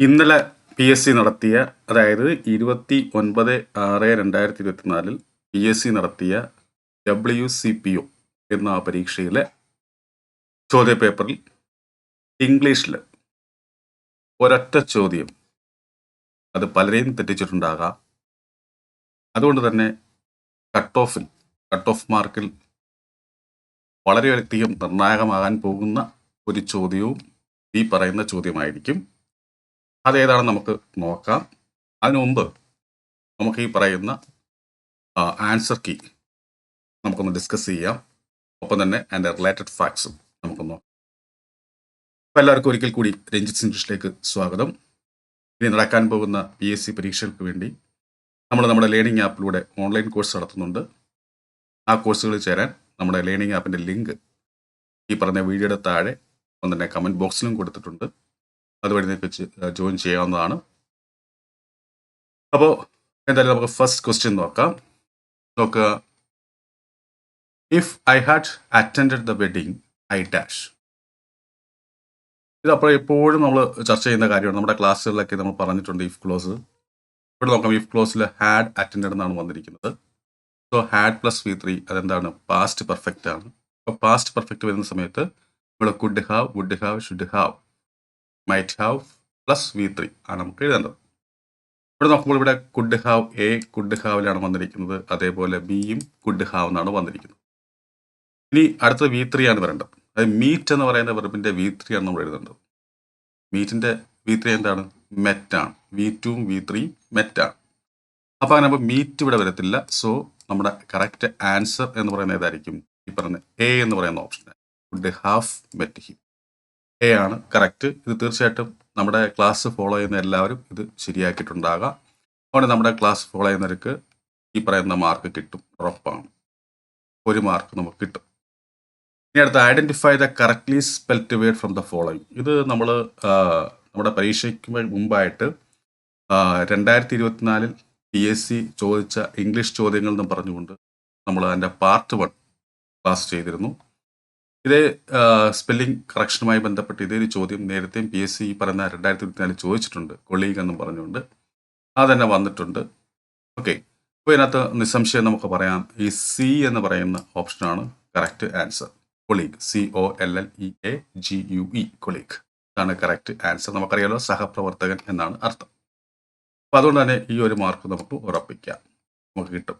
ഇന്നലെ P S C നടത്തിയ അതായത് ഇരുപത്തി ഒൻപത് ആറ് രണ്ടായിരത്തി ഇരുപത്തിനാലിൽ പി എസ് സി നടത്തിയ ഡബ്ല്യു സി പി ഒ എന്ന പരീക്ഷയിലെ ചോദ്യപേപ്പറിൽ ഇംഗ്ലീഷിൽ ഒരൊറ്റ ചോദ്യം. അത് പലരെയും തെറ്റിച്ചിട്ടുണ്ടാകാം. അതുകൊണ്ട് തന്നെ കട്ട് ഓഫിൽ കട്ട് ഓഫ് മാർക്കിൽ വളരെയധികം നിർണായകമാകാൻ പോകുന്ന ഒരു ചോദ്യവും ഈ പറയുന്ന ചോദ്യമായിരിക്കും. അതേതാണെന്ന് നമുക്ക് നോക്കാം. അതിനു മുമ്പ് നമുക്ക് ഈ പറയുന്ന ആൻസർ കീ നമുക്കൊന്ന് ഡിസ്കസ് ചെയ്യാം. ഒപ്പം തന്നെ അതിന്റെ റിലേറ്റഡ് ഫാക്ട്സും നമുക്കൊന്ന് നോക്കാം. എല്ലാവർക്കും ഒരിക്കൽ കൂടി രഞ്ജിത് സിംഗ്ലീഷിലേക്ക് സ്വാഗതം. ഇനി നടക്കാൻ പോകുന്ന പി എസ് സി പരീക്ഷകൾക്ക് വേണ്ടി നമ്മൾ നമ്മുടെ ലേണിംഗ് ആപ്പിലൂടെ ഓൺലൈൻ കോഴ്സ് നടത്തുന്നുണ്ട്. ആ കോഴ്സുകളിൽ ചേരാൻ നമ്മുടെ ലേണിംഗ് ആപ്പിന്റെ ലിങ്ക് ഈ പറഞ്ഞ വീഡിയോയുടെ താഴെ ഒന്ന് തന്നെ കമന്റ് ബോക്സിലും കൊടുത്തിട്ടുണ്ട്. അതുവഴി നിങ്ങൾക്ക് ജോയിൻ ചെയ്യാവുന്നതാണ്. അപ്പോൾ എന്തായാലും നമുക്ക് ഫസ്റ്റ് ക്വസ്റ്റ്യൻ നോക്കാം. നോക്കുക if I had attend the wedding I dash ഇത് അപ്പോൾ എപ്പോഴും നമ്മൾ ചർച്ച ചെയ്യുന്ന കാര്യമാണ്. നമ്മുടെ ക്ലാസ്സുകളിലൊക്കെ നമ്മൾ പറഞ്ഞിട്ടുണ്ട് ഇഫ് ക്ലോസ് ഇവിടെ നോക്കാം ഇഫ് ക്ലോസിൽ ഹാഡ് അറ്റൻഡ് എന്നാണ് വന്നിരിക്കുന്നത്. So had plus V three അതെന്താണ്? പാസ്റ്റ് പെർഫെക്റ്റ് ആണ്. അപ്പോൾ പാസ്റ്റ് പെർഫെക്റ്റ് വരുന്ന സമയത്ത് നമ്മൾ could have would have should have might have plus V three ആണ് നമുക്ക് എഴുതേണ്ടത്. ഇവിടെ നോക്കുമ്പോൾ ഇവിടെ കുഡ് ഹാവ് എ കുഡ് ഹാവിലാണ് വന്നിരിക്കുന്നത്. അതേപോലെ ബിയും കുഡ് ഹാവ് എന്നാണ് വന്നിരിക്കുന്നത്. ഇനി അടുത്ത വി ത്രീ ആണ് വരേണ്ടത്. അതായത് മീറ്റ് എന്ന് പറയുന്ന വെറുപ്പിന്റെ വി ത്രീ ആണ് നമ്മൾ എഴുതേണ്ടത്. മീറ്റിന്റെ വി ത്രീ എന്താണ്? മെറ്റാണ് വി ടുവും വി ത്രീയും മെറ്റാണ് അപ്പോൾ അങ്ങനെ അപ്പോൾ മീറ്റ് ഇവിടെ വരത്തില്ല. സോ നമ്മുടെ കറക്റ്റ് ആൻസർ എന്ന് പറയുന്ന ഏതായിരിക്കും? ഈ പറഞ്ഞ എ എന്ന് പറയുന്ന option would have met him A ആണ്. കറക്റ്റ് ഇത് തീർച്ചയായിട്ടും നമ്മുടെ ക്ലാസ് ഫോളോ ചെയ്യുന്ന എല്ലാവരും ഇത് ശരിയാക്കിയിട്ടുണ്ടാകാം. അതുകൊണ്ട് നമ്മുടെ ക്ലാസ് ഫോളോ ചെയ്യുന്നവർക്ക് ഈ പറയുന്ന മാർക്ക് കിട്ടും. ഉറപ്പാണ്. ഒരു മാർക്ക് നമുക്ക് കിട്ടും. ഇനി അടുത്ത് identify the correctly spelt word from the following ഇത് നമ്മൾ നമ്മുടെ പരീക്ഷയ്ക്ക് മുമ്പായിട്ട് രണ്ടായിരത്തി ഇരുപത്തിനാലിൽ പി എസ് സി ചോദിച്ച ഇംഗ്ലീഷ് ചോദ്യങ്ങൾ എന്ന് പറഞ്ഞുകൊണ്ട് നമ്മൾ അതിന്റെ പാർട്ട് വൺ ക്ലാസ് ചെയ്തിരുന്നു. ഇതേ സ്പെല്ലിംഗ് കറക്ഷനുമായി ബന്ധപ്പെട്ട് ഇതേ ഒരു ചോദ്യം നേരത്തെയും പി എസ് സി പറഞ്ഞ രണ്ടായിരത്തി ഇരുപത്തിനാലിൽ ചോദിച്ചിട്ടുണ്ട് കൊളീഗ് എന്നും പറഞ്ഞുകൊണ്ട്. അത് തന്നെ വന്നിട്ടുണ്ട്. ഓക്കെ അപ്പോൾ ഇതിനകത്ത് നിസ്സംശയം നമുക്ക് പറയാം. ഈ സി എന്ന് പറയുന്ന ഓപ്ഷനാണ് correct answer colleague C O L L E A G U E colleague ഇതാണ് കറക്റ്റ് ആൻസർ നമുക്കറിയാലോ സഹപ്രവർത്തകൻ എന്നാണ് അർത്ഥം. അപ്പോൾ അതുകൊണ്ട് തന്നെ ഈ ഒരു മാർക്ക് നമുക്ക് ഉറപ്പിക്കാം. നമുക്ക് കിട്ടും.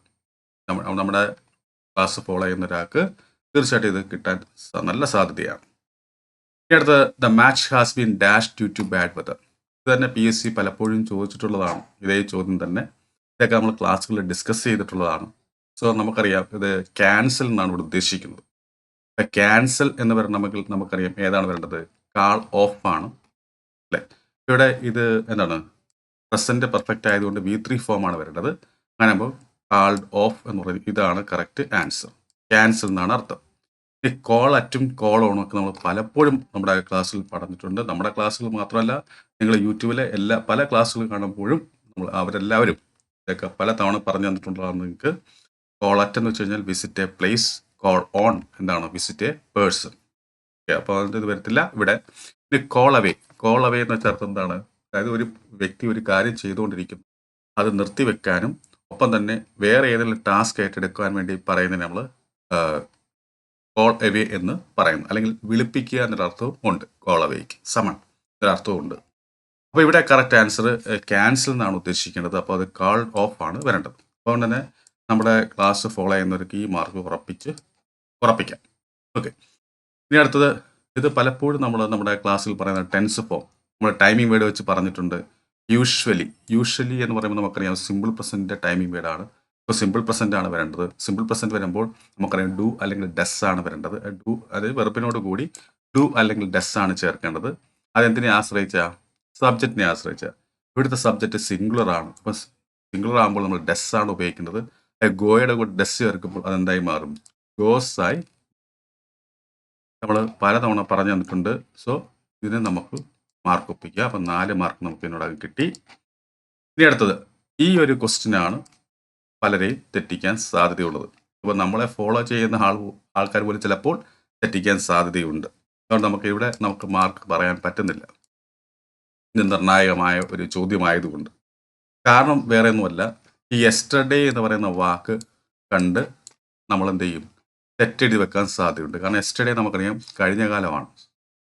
നമ്മുടെ ക്ലാസ് ഫോളോ ചെയ്യുന്ന ഒരാൾക്ക് തീർച്ചയായിട്ടും ഇത് കിട്ടാൻ നല്ല സാധ്യതയാണ്. ഇനി അടുത്ത് the match has been dash due to bad weather ഇത് തന്നെ പി എസ് സി പലപ്പോഴും ചോദിച്ചിട്ടുള്ളതാണ്. ഇതേ ചോദ്യം തന്നെ ഇതൊക്കെ നമ്മൾ ക്ലാസ്സുകളിൽ ഡിസ്കസ് ചെയ്തിട്ടുള്ളതാണ്. സോ നമുക്കറിയാം ഇത് ക്യാൻസൽ എന്നാണ് ഇവിടെ ഉദ്ദേശിക്കുന്നത്. ക്യാൻസൽ എന്ന് പറയണമെങ്കിൽ നമുക്കറിയാം ഏതാണ് വരേണ്ടത്? കാൾ ഓഫ് ആണ്. അല്ലേ? ഇവിടെ ഇത് എന്താണ്? പ്രസന്റ് പെർഫെക്റ്റ് ആയതുകൊണ്ട് വി ത്രീ ഫോം ആണ് വരേണ്ടത്. അങ്ങനെ ആകുമ്പോൾ കാൾഡ് ഓഫ് എന്ന് പറയുന്നത് ഇതാണ് കറക്റ്റ് ആൻസർ ക്യാൻസൽ എന്നാണ് അർത്ഥം. ഈ കോൾ അറ്റും കോൾ ഓണും ഒക്കെ നമ്മൾ പലപ്പോഴും നമ്മുടെ ക്ലാസ്സിൽ പഠിച്ചിട്ടുണ്ട് നമ്മുടെ ക്ലാസ്സിൽ മാത്രമല്ല നിങ്ങൾ യൂട്യൂബിലെ എല്ലാ പല ക്ലാസ്സുകൾ കാണുമ്പോഴും നമ്മൾ അവരെല്ലാവരും ഇതൊക്കെ പല തവണ പറഞ്ഞു തന്നിട്ടുള്ളതാണ് നിങ്ങൾക്ക്. കോൾ അറ്റ് എന്ന് വെച്ച് കഴിഞ്ഞാൽ visit a place call on എന്താണ് വിസിറ്റ് എ പേഴ്സൺ ഓക്കെ അപ്പോൾ അതിന്റെ ഇത് വരത്തില്ല. ഇവിടെ ഇനി കോൾ അവേ കോൾ അവേ എന്ന് വെച്ചാൽ അർത്ഥം എന്താണ്? അതായത് ഒരു വ്യക്തി ഒരു കാര്യം ചെയ്തുകൊണ്ടിരിക്കുന്നു. അത് നിർത്തിവെക്കാനും ഒപ്പം തന്നെ വേറെ ഏതെങ്കിലും ടാസ്ക് ഏറ്റെടുക്കാൻ വേണ്ടി പറയുന്നതിന് നമ്മൾ കോൾ എവേ എന്ന് പറയുന്നു. അല്ലെങ്കിൽ വിളിപ്പിക്കുക എന്നൊരർത്ഥവും ഉണ്ട്. കോൾ അവേക്ക് സമൺ ഒരർത്ഥവും ഉണ്ട്. അപ്പോൾ ഇവിടെ കറക്റ്റ് ആൻസർ ക്യാൻസൽ എന്നാണ് ഉദ്ദേശിക്കേണ്ടത്. അപ്പോൾ അത് കാൾ ഓഫ് ആണ് വരേണ്ടത്. അതുകൊണ്ട് തന്നെ നമ്മുടെ ക്ലാസ് ഫോളോ ചെയ്യുന്നവർക്ക് ഈ മാർക്ക് ഉറപ്പിച്ച് ഉറപ്പിക്കാം. ഓക്കെ ഇനി അടുത്തത് ഇത് പലപ്പോഴും നമ്മൾ നമ്മുടെ ക്ലാസ്സിൽ പറയുന്ന ടെൻസ് ഫോം നമ്മൾ ടൈമിംഗ് വേർഡ് വെച്ച് പറഞ്ഞിട്ടുണ്ട്. യൂഷ്വലി യൂഷ്വലി എന്ന് പറയുമ്പോൾ നമുക്കറിയാം സിമ്പിൾ പ്രസന്റിന്റെ ടൈമിംഗ് വേർഡാണ് ഇപ്പോൾ സിമ്പിൾ പ്രസന്റ് ആണ് വരേണ്ടത്. സിമ്പിൾ പ്രസന്റ് വരുമ്പോൾ നമുക്കറിയാം ഡു അല്ലെങ്കിൽ ഡസ് ആണ് വരേണ്ടത്. ഡു അത് വെറുപ്പിനോട് കൂടി ഡു അല്ലെങ്കിൽ ഡസ് ആണ് ചേർക്കേണ്ടത്. അതെന്തിനെ ആശ്രയിച്ച? സബ്ജക്റ്റിനെ ആശ്രയിച്ച. ഇവിടുത്തെ സബ്ജക്റ്റ് സിംഗുലർ ആണ്. അപ്പോൾ സിംഗുലർ ആകുമ്പോൾ നമ്മൾ ഡസ് ആണ് ഉപയോഗിക്കുന്നത്. ഗോയുടെ കൂടെ ഡസ് ചേർക്കുമ്പോൾ അതെന്തായി മാറും? ഗോസ് ആയി നമ്മൾ പലതവണ പറഞ്ഞു തന്നിട്ടുണ്ട്. സോ ഇതിനെ നമുക്ക് മാർക്ക് ഒപ്പിക്കുക അപ്പം നാല് മാർക്ക് നമുക്ക് ഇതിനോടകം കിട്ടി. ഇനി അടുത്തത്. ഈ ഒരു ക്വസ്റ്റിനാണ് പലരെയും തെറ്റിക്കാൻ സാധ്യതയുള്ളത്. അപ്പോൾ നമ്മളെ ഫോളോ ചെയ്യുന്ന ആൾ ആൾക്കാർ പോലും ചിലപ്പോൾ തെറ്റിക്കാൻ സാധ്യതയുണ്ട്. അതുകൊണ്ട് നമുക്ക് ഇവിടെ നമുക്ക് മാർക്ക് പറയാൻ പറ്റുന്നില്ല. ഇത് നിർണായകമായ ഒരു ചോദ്യമായതുകൊണ്ട്. കാരണം വേറെ ഒന്നുമല്ല ഈ എസ്റ്റർഡേ എന്ന് പറയുന്ന വാക്ക് കണ്ട് നമ്മൾ എന്ത് ചെയ്യും? തെറ്റെഴുതി വെക്കാൻ സാധ്യതയുണ്ട്. കാരണം എസ്റ്റർഡേ നമുക്കറിയാം കഴിഞ്ഞ കാലമാണ്.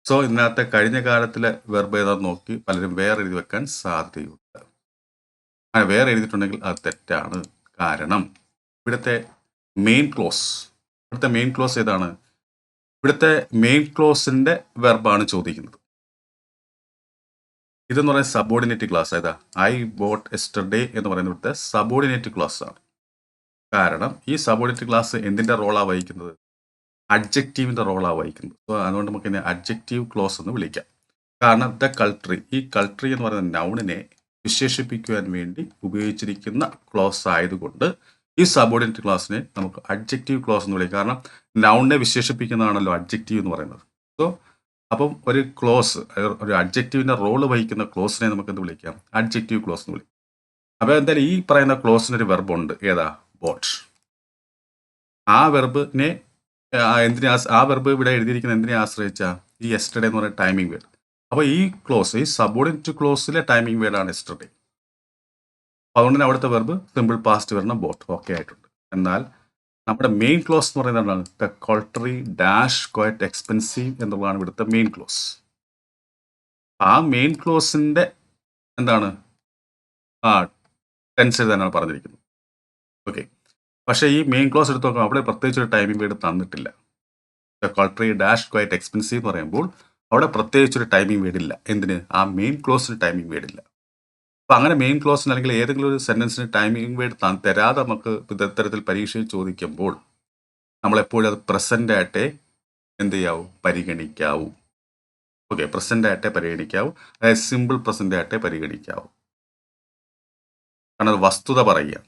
സോ ഇന്നത്തെ കഴിഞ്ഞ കാലത്തിലെ വെർബ് നോക്കി പലരും വേറെ എഴുതി വെക്കാൻ സാധ്യതയുണ്ട്. അങ്ങനെ വേറെ എഴുതിയിട്ടുണ്ടെങ്കിൽ അത് തെറ്റാണ്. കാരണം ഇവിടുത്തെ മെയിൻ ക്ലോസ് ഇവിടുത്തെ മെയിൻ ക്ലോസ് ഏതാണ്? ഇവിടുത്തെ മെയിൻ ക്ലോസിന്റെ വെർബാണ് ചോദിക്കുന്നത്. ഇതെന്ന് പറയുന്നത് സബോർഡിനേറ്റ് ക്ലാസ് ഏതാ? ഐ ബോട്ട് എസ്റ്റർഡേ എന്ന് പറയുന്ന ഇവിടുത്തെ സബോർഡിനേറ്റ് ക്ലാസ് ആണ്. കാരണം ഈ സബോർഡിനേറ്റ് ക്ലാസ് എന്തിന്റെ റോളാണ് വഹിക്കുന്നത്? അഡ്ജക്റ്റീവിന്റെ റോളാണ് വഹിക്കുന്നത്. സോ അതുകൊണ്ട് നമുക്ക് അഡ്ജക്റ്റീവ് ക്ലോസ് എന്ന് വിളിക്കാം. കാരണം ദ കൾട്രി ഈ കൾട്രി എന്ന് പറയുന്ന നൗണിനെ വിശേഷിപ്പിക്കുവാൻ വേണ്ടി ഉപയോഗിച്ചിരിക്കുന്ന ക്ലോസ് ആയതുകൊണ്ട് ഈ സബോർഡിനേറ്റ് ക്ലാസ്സിനെ നമുക്ക് അഡ്ജക്റ്റീവ് ക്ലോസ് എന്ന് വിളിക്കാം. കാരണം നൗണിനെ വിശേഷിപ്പിക്കുന്നതാണല്ലോ അഡ്ജക്റ്റീവ് എന്ന് പറയുന്നത്. സോ അപ്പം ഒരു ക്ലോസ് ഒരു അഡ്ജക്റ്റീവിന്റെ റോൾ വഹിക്കുന്ന ക്ലോസിനെ നമുക്ക് എന്ത് വിളിക്കാം? അഡ്ജക്റ്റീവ് ക്ലോസ് എന്ന് വിളിക്കാം. അപ്പോൾ എന്തായാലും ഈ പറയുന്ന ക്ലോസിനൊരു വെർബുണ്ട് ഏതാ? ബോട്ട് ആ വെർബിനെ എന്തിനെ ആ വെർബ് ഇവിടെ എഴുതിയിരിക്കുന്ന എന്തിനെ ആശ്രയിച്ചാൽ ഈ എസ്റ്റർഡേ എന്ന് പറയുന്ന ടൈമിംഗ് വേർഡ് അപ്പോൾ ഈ ക്ലോസ് ഈ സബോർഡിനേറ്റ് ക്ലോസിലെ ടൈമിംഗ് വേർഡാണ് എസ്റ്റർഡേ അതുകൊണ്ട് തന്നെ അവിടുത്തെ വെർബ് സിമ്പിൾ പാസ്റ്റ് വരുന്ന ബോട്ട് ഓക്കെ ആയിട്ടുണ്ട്. എന്നാൽ നമ്മുടെ മെയിൻ ക്ലോസ് എന്ന് പറയുന്നത് എന്താണ്? The cutlery dash quite expensive എന്നുള്ളതാണ് ഇവിടുത്തെ മെയിൻ ക്ലോസ് ആ മെയിൻ ക്ലോസിന്റെ എന്താണ്? ആ ടെൻസ് എഴുതാനാണ് പറഞ്ഞിരിക്കുന്നത്. ഓക്കെ പക്ഷേ ഈ മെയിൻ ക്ലോസ് എടുത്ത് നോക്കാം അവിടെ പ്രത്യേകിച്ച് ഒരു ടൈമിംഗ് വേർഡ് തന്നിട്ടില്ല. The cutlery dash quite expensive എന്ന് പറയുമ്പോൾ അവിടെ പ്രത്യേകിച്ച് ഒരു ടൈമിംഗ് വേർഡ് ഇല്ല എന്തിന്? ആ മെയിൻ ക്ലോസിന് ടൈമിംഗ് വേർഡ് അപ്പം അങ്ങനെ മെയിൻ ക്ലോസിന് അല്ലെങ്കിൽ ഏതെങ്കിലും ഒരു സെന്റൻസിന് ടൈമിംഗ് വേർഡ് താൻ തരാതെ നമുക്ക് ഇത്തരത്തിൽ പരീക്ഷയിൽ ചോദിക്കുമ്പോൾ നമ്മളെപ്പോഴും അത് പ്രസന്റ് ആയിട്ടേ എന്ത് ചെയ്യാവൂ? പരിഗണിക്കാവൂ. ഓക്കെ പ്രസന്റ് ആയിട്ടേ പരിഗണിക്കാവൂ. അതായത് സിമ്പിൾ പ്രസന്റ് ആയിട്ടേ പരിഗണിക്കാവൂ. കാരണം അത് വസ്തുത പറയുക.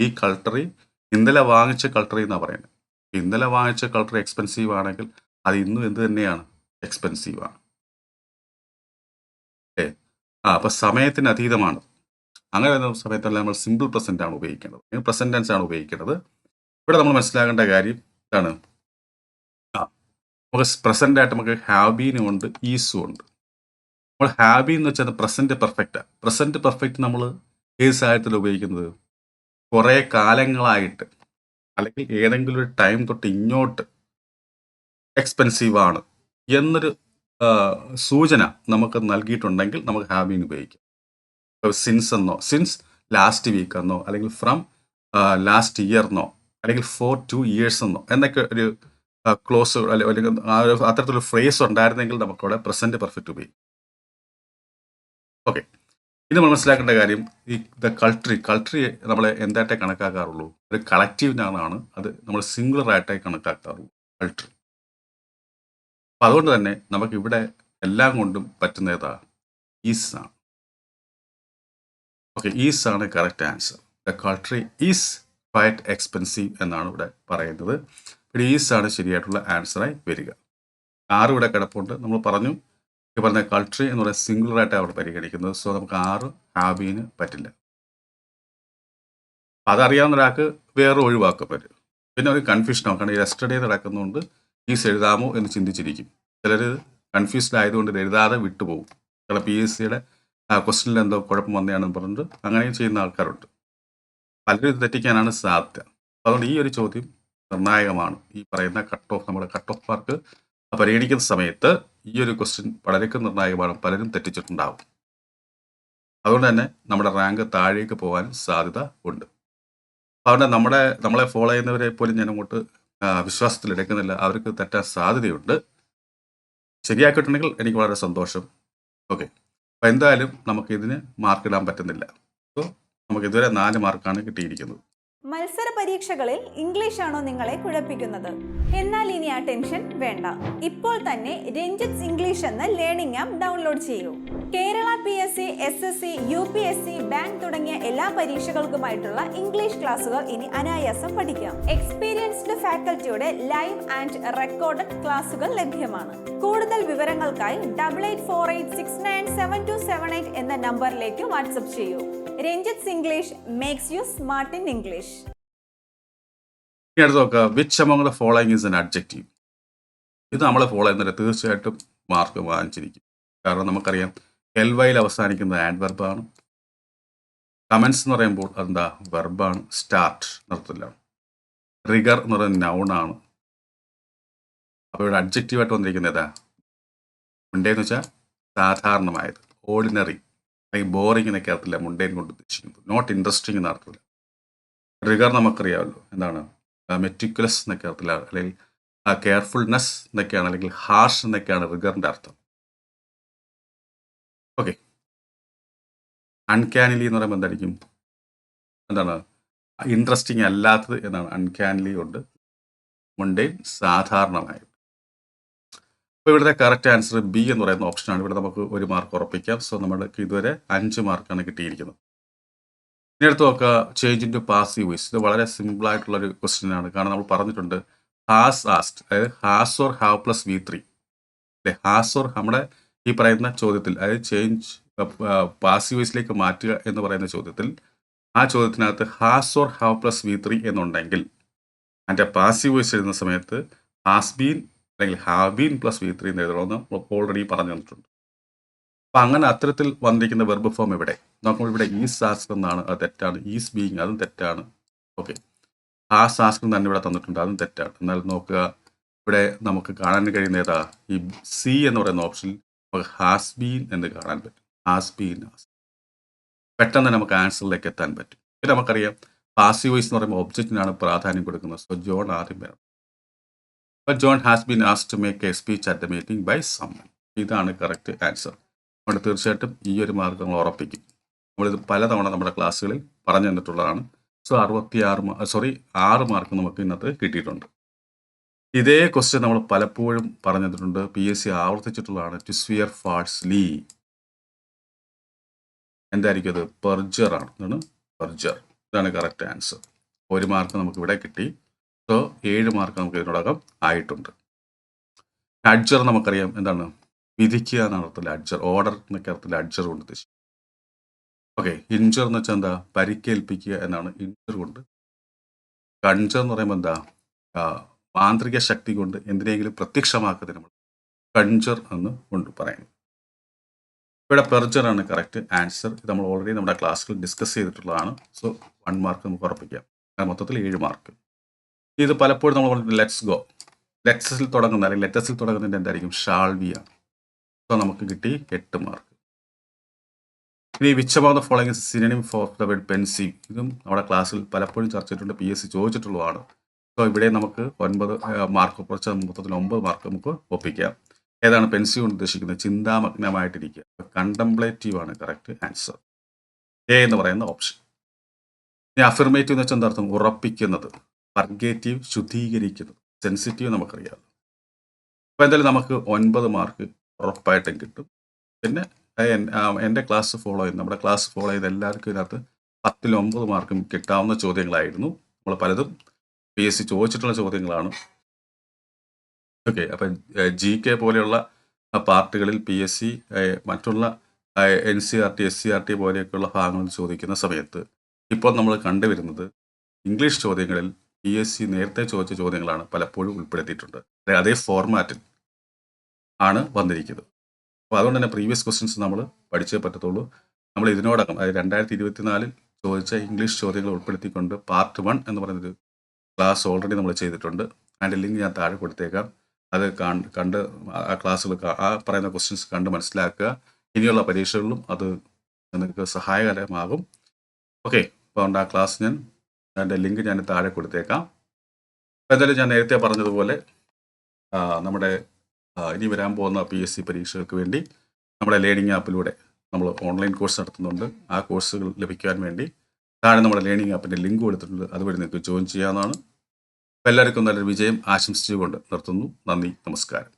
ഈ കൾട്ടറി ഇന്നലെ വാങ്ങിച്ച കൾട്ടറി എന്നാണ് പറയുന്നത്. ഇന്നലെ വാങ്ങിച്ച കൾട്ടറി എക്സ്പെൻസീവ് ആണെങ്കിൽ അത് ഇന്നും എന്ത് തന്നെയാണ്? എക്സ്പെൻസീവ് ആണ്. ഏ ആ അപ്പൊ സമയത്തിന് അതീതമാണ്. അങ്ങനെ വരുന്ന സമയത്തല്ല നമ്മൾ സിമ്പിൾ പ്രസന്റ് ആണ് ഉപയോഗിക്കേണ്ടത്. പ്രസന്റ് ടെൻസ് ആണ് ഉപയോഗിക്കേണ്ടത്. ഇവിടെ നമ്മൾ മനസ്സിലാക്കേണ്ട കാര്യം ഇതാണ്. ആ നമുക്ക് പ്രസന്റ് ആയിട്ട് നമുക്ക് ഹാബീനും ഉണ്ട് ഈസും ഉണ്ട്. നമ്മൾ ഹാബി എന്ന് വെച്ചാൽ പ്രസന്റ് പെർഫെക്റ്റ് പ്രസന്റ് പെർഫെക്റ്റ് നമ്മൾ ഏത് സാഹചര്യത്തിൽ ഉപയോഗിക്കുന്നത്? കുറേ കാലങ്ങളായിട്ട് അല്ലെങ്കിൽ ഏതെങ്കിലും ഒരു ടൈം തൊട്ട് ഇങ്ങോട്ട് എക്സ്പെൻസീവ് ആണ്. എന്നൊരു സൂചന നമുക്ക് നൽകിയിട്ടുണ്ടെങ്കിൽ നമുക്ക് ഹാവിങ് ഉപയോഗിക്കാം. സിൻസ് എന്നോ സിൻസ് ലാസ്റ്റ് വീക്ക് എന്നോ അല്ലെങ്കിൽ ഫ്രം ലാസ്റ്റ് ഇയർ എന്നോ അല്ലെങ്കിൽ ഫോർ ടു ഇയേഴ്സ് എന്നോ എന്നൊക്കെ ഒരു ക്ലോസ് അല്ലെങ്കിൽ ആ ഒരു അത്തരത്തിലൊരു ഫ്രേസ് ഉണ്ടായിരുന്നെങ്കിൽ നമുക്കവിടെ പ്രസന്റ് പെർഫെക്റ്റ് ഉപയോഗിക്കും. ഓക്കെ ഇനി നമ്മൾ മനസ്സിലാക്കേണ്ട കാര്യം ഈ ദ കൾട്രി കൾട്രി നമ്മളെ എന്തായിട്ടേ കണക്കാക്കാറുള്ളൂ? ഒരു കളക്റ്റീവിനാണ് അത് നമ്മൾ സിംഗുലർ ആയിട്ടേ കണക്കാക്കാറുള്ളൂ കൾട്രി അപ്പൊ അതുകൊണ്ട് തന്നെ നമുക്കിവിടെ എല്ലാം കൊണ്ടും പറ്റുന്ന ഏതാ? ഈസ് ആണ്. ഓക്കെ ഈസ് ആണ് correct answer the cutlery is quite expensive എന്നാണ് ഇവിടെ പറയുന്നത്. ഇവിടെ ഈസ് ആണ് ശരിയായിട്ടുള്ള ആൻസറായി വരിക. ആറ് ഇവിടെ കിടപ്പുണ്ട്. നമ്മൾ പറഞ്ഞു ഈ പറഞ്ഞ കൾട്രി എന്ന് പറയുന്നത് സിംഗുലർ ആയിട്ട് അവിടെ പരിഗണിക്കുന്നത്. സോ നമുക്ക് ആറ് ഹാബീന് പറ്റില്ല. അതറിയാവുന്ന ഒരാൾക്ക് വേറെ ഒഴിവാക്കപ്പെടും. പിന്നെ ഒരു കൺഫ്യൂഷൻ നോക്കണം ഈ യെസ്റ്റർഡേ നടക്കുന്നതുകൊണ്ട് ഈസ് എഴുതാമോ എന്ന് ചിന്തിച്ചിരിക്കും. ചിലർ കൺഫ്യൂസ്ഡ് ആയതുകൊണ്ട് ഇത് എഴുതാതെ വിട്ടുപോകും. ചില പി എസ് സിയുടെ ക്വസ്റ്റനിൽ എന്തോ കുഴപ്പം വന്നതാണെന്ന് പറഞ്ഞിട്ട് അങ്ങനെയും ചെയ്യുന്ന ആൾക്കാരുണ്ട്. പലരും ഇത് തെറ്റിക്കാനാണ് സാധ്യത. അതുകൊണ്ട് ഈ ഒരു ചോദ്യം നിർണായകമാണ്. ഈ പറയുന്ന കട്ട് ഓഫ് നമ്മുടെ കട്ട് ഓഫ് മാർക്ക് പരിഗണിക്കുന്ന സമയത്ത് ഈ ഒരു ക്വസ്റ്റ്യൻ വളരെ നിർണായകമാണ്. പലരും തെറ്റിച്ചിട്ടുണ്ടാവും. അതുകൊണ്ട് തന്നെ നമ്മുടെ റാങ്ക് താഴേക്ക് പോകാൻ സാധ്യത ഉണ്ട്. അതുകൊണ്ട് നമ്മുടെ നമ്മളെ ഫോളോ ചെയ്യുന്നവരെ പോലും ഞാൻ അങ്ങോട്ട് എടുക്കുന്നില്ല. അവർക്ക് തെറ്റാൻ സാധ്യതയുണ്ട്. ശരിയാക്കിയിട്ടുണ്ടെങ്കിൽ എനിക്ക് വളരെ സന്തോഷം. ഓക്കെ. അപ്പോൾ എന്തായാലും നമുക്ക് ഇതിന് മാർക്ക് ഇടാൻ പറ്റുന്നില്ല. സോ നമുക്ക് ഇതുവരെ നാല് മാർക്കാണ് കിട്ടിയിരിക്കുന്നത്. മത്സര പരീക്ഷകളിൽ ഇംഗ്ലീഷ് ആണോ നിങ്ങളെ കുഴപ്പിക്കുന്നത്? എന്നാൽ ഇനി ആ ടെൻഷൻ വേണ്ട. ഇപ്പോൾ തന്നെ രഞ്ജിത്സ് ഇംഗ്ലീഷ് എന്ന ലേണിംഗ് ആപ്പ് ഡൗൺലോഡ് ചെയ്യൂ. Kerala P S C S S C U P S C bank തുടങ്ങിയ എല്ലാ പരീക്ഷകൾക്കുമായിട്ടുള്ള ഇംഗ്ലീഷ് ക്ലാസ്സുകൾ ഇനി അനായാസം പഠിക്കാം. എക്സ്പീരിയൻസ്ഡ് ഫാക്കൽറ്റിയുടെ ലൈവ് ആൻഡ് റെക്കോർഡഡ് ക്ലാസുകൾ ലഭ്യമാണ്. കൂടുതൽ വിവരങ്ങൾക്കായി double eight four eight six nine seven two seven eight എന്ന നമ്പറിലേക്ക് വാട്സപ്പ് ചെയ്യൂ. Ranjith English makes you smart in English നോക്കുക വിച്ച് അമംഗ് അഡ്ജക്റ്റീവ് ഇത് നമ്മൾ ഫോളോ ചെയ്യുന്നില്ല തീർച്ചയായിട്ടും മാർക്ക് വാങ്ങിച്ചിരിക്കും. കാരണം നമുക്കറിയാം എൽ വൈയിൽ അവസാനിക്കുന്നത് ആഡ്വർബാണ് കമൻസ് എന്ന് പറയുമ്പോൾ അതെന്താ? വെർബാണ് സ്റ്റാർട്ട് നിർത്തില്ലാണ് റിഗർ എന്ന് പറയുന്നത് നൗണാണ് അപ്പോൾ ഇവിടെ അഡ്ജക്റ്റീവായിട്ട് വന്നിരിക്കുന്നത് ഏതാ? മുണ്ടേന്ന് വെച്ചാൽ സാധാരണമായത് ഓർഡിനറി അല്ലെങ്കിൽ ബോറിംഗ് എന്നൊക്കെ അർത്ഥത്തില്ല മുണ്ടേൻ കൊണ്ട് ഉദ്ദേശിക്കുന്നത്. നോട്ട് ഇൻട്രസ്റ്റിംഗ് എന്ന അർത്ഥത്തില്ല റിഗർ നമുക്കറിയാമല്ലോ. എന്താണ്? മെറ്റിക്കുലസ് എന്നൊക്കെ അർത്ഥത്തില്ല അല്ലെങ്കിൽ കെയർഫുൾനെസ് എന്നൊക്കെയാണ് അല്ലെങ്കിൽ ഹാർഷ് എന്നൊക്കെയാണ് റിഗറിന്റെ അർത്ഥം. ഓക്കെ അൺകാനിലി എന്ന് പറയുമ്പോൾ എന്തായിരിക്കും? എന്താണ്? ഇൻട്രസ്റ്റിംഗ് അല്ലാത്തത് എന്നാണ്. അൺകാനിലി കൊണ്ട് മുണ്ടേ സാധാരണമായത്. അപ്പോൾ ഇവിടുത്തെ കറക്റ്റ് ആൻസർ ബി എന്ന് പറയുന്ന ഓപ്ഷനാണ് ഇവിടെ നമുക്ക് ഒരു മാർക്ക് ഉറപ്പിക്കാം. സോ നമ്മൾക്ക് ഇതുവരെ അഞ്ച് മാർക്കാണ് കിട്ടിയിരിക്കുന്നത്. ഇനി അടുത്ത് നോക്കുക. Change in to passive voice ഇത് വളരെ സിമ്പിൾ ആയിട്ടുള്ള ഒരു ക്വസ്റ്റ്യൻ ആണ്. കാരണം നമ്മൾ പറഞ്ഞിട്ടുണ്ട് ഹാസ് ആസ്റ്റ് അതായത് has or have plus V three അല്ലെ? ഹാസ് ഓർ നമ്മുടെ ഈ പറയുന്ന ചോദ്യത്തിൽ അതായത് ചേഞ്ച് പാസീവ് വോയിസിലേക്ക് മാറ്റുക എന്ന് പറയുന്ന ചോദ്യത്തിൽ ആ ചോദ്യത്തിനകത്ത് has or have plus V three എന്നുണ്ടെങ്കിൽ അതിന്റെ പാസീവ് വോയിസ് എഴുതുന്ന സമയത്ത് ഹാസ് ബീൻ അല്ലെങ്കിൽ have been plus V three എന്ന് എഴുതണമെന്ന് ഓൾറെഡി പറഞ്ഞു തന്നിട്ടുണ്ട്. അപ്പം അങ്ങനെ അത്തരത്തിൽ വന്നിരിക്കുന്ന വെർബ് ഫോം ഇവിടെ നോക്കുമ്പോൾ ഇവിടെ ഈസ് ആസ്ക് എന്നാണ് അത് തെറ്റാണ്. ഈസ് ബീങ് അതും തെറ്റാണ്. ഓക്കെ ഹാസ് ആസ്ക് തന്നെ ഇവിടെ തന്നിട്ടുണ്ട് അതും തെറ്റാണ്. എന്നാൽ നോക്കുക ഇവിടെ നമുക്ക് കാണാൻ കഴിയുന്ന ഏതാ? ഈ സി എന്ന് പറയുന്ന ഓപ്ഷനിൽ നമുക്ക് ഹാസ് ബീൻ എന്ന് കാണാൻ പറ്റും. ഹാസ് ബീൻ പെട്ടെന്ന് നമുക്ക് ആൻസറിലേക്ക് എത്താൻ പറ്റും. പിന്നെ നമുക്കറിയാം പാസീവ് വോയിസ് എന്ന് പറയുമ്പോൾ ഒബ്ജക്റ്റിനാണ് പ്രാധാന്യം കൊടുക്കുന്നത്. സോ ജോൺ ആദ്യം വരണം. But John has been as to make a speech at the meeting by summon ഇതാണ് കറക്റ്റ് ആൻസർ അതുകൊണ്ട് തീർച്ചയായിട്ടും ഈ ഒരു മാർക്ക് നമ്മൾ ഉറപ്പിക്കും. നമ്മളിത് പലതവണ നമ്മുടെ ക്ലാസ്സുകളിൽ പറഞ്ഞു തന്നിട്ടുള്ളതാണ്. സോ അറുപത്തി ആറ് സോറി ആറ് മാർക്ക് നമുക്ക് ഇന്നത്തെ കിട്ടിയിട്ടുണ്ട്. ഇതേ ക്വസ്റ്റ്യൻ നമ്മൾ പലപ്പോഴും പറഞ്ഞിട്ടുണ്ട്. പി എസ് സി ആവർത്തിച്ചിട്ടുള്ളതാണ്. ടു സ്വിയർ ഫാൾസ്ലി എന്തായിരിക്കും അത്? പെർജർ ആണ്. എന്താണ് പെർജർ ഇതാണ് കറക്റ്റ് ആൻസർ ഒരു മാർക്ക് നമുക്ക് ഇവിടെ കിട്ടി. സോ ഏഴ് മാർക്ക് നമുക്ക് ഇതിനോടകം ആയിട്ടുണ്ട്. അഡ്ജർ നമുക്കറിയാം. എന്താണ്? വിധിക്കുക എന്നാണ് അർത്ഥത്തിൽ അഡ്ജർ ഓർഡർ എന്നൊക്കെ അർത്ഥത്തിൽ അഡ്ജർ കൊണ്ട് ഉദ്ദേശിക്കുന്നത് ഓക്കെ ഇഞ്ചർ എന്ന് വെച്ചാൽ എന്താ? പരിക്കേൽപ്പിക്കുക എന്നാണ്. ഇഞ്ചർ കൊണ്ട്. കൺജർ എന്ന് പറയുമ്പോൾ എന്താ? മാന്ത്രിക ശക്തി കൊണ്ട് എന്തിനെങ്കിലും പ്രത്യക്ഷമാക്കുന്നത് നമ്മൾ കൺജർ എന്ന് കൊണ്ട് പറയുന്നു ഇവിടെ പെർജർ ആണ് കറക്റ്റ് ആൻസർ ഇത് നമ്മൾ ഓൾറെഡി നമ്മുടെ ക്ലാസ്സിൽ ഡിസ്കസ് ചെയ്തിട്ടുള്ളതാണ്. സോ വൺ മാർക്ക് നമുക്ക് ഉറപ്പിക്കാം. മൊത്തത്തിൽ ഏഴ് മാർക്ക് ഇത് പലപ്പോഴും നമ്മൾ ലെറ്റ്സ് ഗോ ലെറ്റ്സിൽ തുടങ്ങുന്ന അല്ലെങ്കിൽ ലെറ്റസിൽ തുടങ്ങുന്നതിന്റെ എന്തായിരിക്കും? ഷാൾവിയ സോ നമുക്ക് കിട്ടി എട്ട് മാർക്ക് ഇനി which above the following synonym for the word pensive ഇതും നമ്മുടെ ക്ലാസ്സിൽ പലപ്പോഴും ചർച്ച ചെയ്തിട്ടുണ്ട് പി എസ് സി ചോദിച്ചിട്ടുള്ളതാണ്. സോ ഇവിടെ നമുക്ക് ഒൻപത് മാർക്ക് കുറച്ച് മൊത്തത്തിൽ ഒമ്പത് മാർക്ക് നമുക്ക് ഒപ്പിക്കാം. ഏതാണ് പെൻസീവ് കൊണ്ട് ഉദ്ദേശിക്കുന്നത് ചിന്താമഗ്നമായിട്ടിരിക്കുക? കണ്ടംപ്ലേറ്റീവ് ആണ് കറക്റ്റ് ആൻസർ എ എന്ന് പറയുന്ന ഓപ്ഷൻ ഇനി അഫിർമേറ്റീവ് എന്ന് വെച്ചാൽ എന്താർത്ഥം ഉറപ്പിക്കുന്നത് പർഗേറ്റീവ് ശുദ്ധീകരിക്കുന്നത് സെൻസിറ്റീവ് നമുക്കറിയാം. അപ്പോൾ എന്തായാലും നമുക്ക് ഒൻപത് മാർക്ക് ഉറപ്പായിട്ടും കിട്ടും. പിന്നെ എൻ- എന്റെ ക്ലാസ് ഫോളോ ചെയ്യുന്ന നമ്മുടെ ക്ലാസ് ഫോളോ ചെയ്ത എല്ലാവർക്കും ഇതിനകത്ത് പത്തിൽ ഒമ്പത് മാർക്കും കിട്ടാവുന്ന ചോദ്യങ്ങളായിരുന്നു. നമ്മൾ പലതും പി എസ് സി ചോദിച്ചിട്ടുള്ള ചോദ്യങ്ങളാണ്. ഓക്കെ അപ്പം ജി കെ പോലെയുള്ള പാർട്ടികളിൽ പി എസ് സി മറ്റുള്ള N C R T S C R T പോലെയൊക്കെയുള്ള ഭാഗങ്ങളിൽ ചോദിക്കുന്ന സമയത്ത് ഇപ്പോൾ നമ്മൾ കണ്ടുവരുന്നത് ഇംഗ്ലീഷ് ചോദ്യങ്ങളിൽ പി എസ് സി നേരത്തെ ചോദിച്ച ചോദ്യങ്ങളാണ് പലപ്പോഴും ഉൾപ്പെടുത്തിയിട്ടുണ്ട്. അതേ ഫോർമാറ്റിൽ ആണ് വന്നിരിക്കുന്നത്. അപ്പോൾ അതുകൊണ്ട് തന്നെ പ്രീവിയസ് ക്വസ്റ്റ്യൻസ് നമ്മൾ പഠിച്ചേ പറ്റത്തുള്ളൂ. നമ്മൾ ഇതിനോടകം അതായത് രണ്ടായിരത്തി ഇരുപത്തിനാലിൽ ചോദിച്ച ഇംഗ്ലീഷ് ചോദ്യങ്ങൾ ഉൾപ്പെടുത്തിക്കൊണ്ട് പാർട്ട് വൺ എന്ന് പറയുന്നൊരു ക്ലാസ് ഓൾറെഡി നമ്മൾ ചെയ്തിട്ടുണ്ട്. അതിന്റെ ലിങ്ക് ഞാൻ താഴെ കൊടുത്തേക്കാം. അത് കാണ് കണ്ട് ആ ക്ലാസ്സുകൾ ആ പറയുന്ന ക്വസ്റ്റ്യൻസ് കണ്ട് മനസ്സിലാക്കുക. ഇനിയുള്ള പരീക്ഷകളിലും അത് നിങ്ങൾക്ക് സഹായകരമാകും. ഓക്കെ അപ്പോൾ ആ ക്ലാസ് ഞാൻ. അതിന്റെ ലിങ്ക് ഞാൻ താഴെ കൊടുത്തേക്കാം. എന്തായാലും ഞാൻ നേരത്തെ പറഞ്ഞതുപോലെ നമ്മുടെ ഇനി വരാൻ പോകുന്ന പി എസ് സി പരീക്ഷകൾക്ക് വേണ്ടി നമ്മുടെ ലേണിംഗ് ആപ്പിലൂടെ നമ്മൾ ഓൺലൈൻ കോഴ്സ് നടത്തുന്നുണ്ട്. ആ കോഴ്സുകൾ ലഭിക്കാൻ വേണ്ടി താഴെ നമ്മുടെ ലേണിംഗ് ആപ്പിന്റെ ലിങ്ക് കൊടുത്തിട്ടുണ്ട്. അതുവഴി നിങ്ങൾക്ക് ജോയിൻ ചെയ്യാവുന്നതാണ്. എല്ലാവർക്കും നല്ലൊരു വിജയം ആശംസിച്ചുകൊണ്ട് നിർത്തുന്നു. നന്ദി നമസ്കാരം.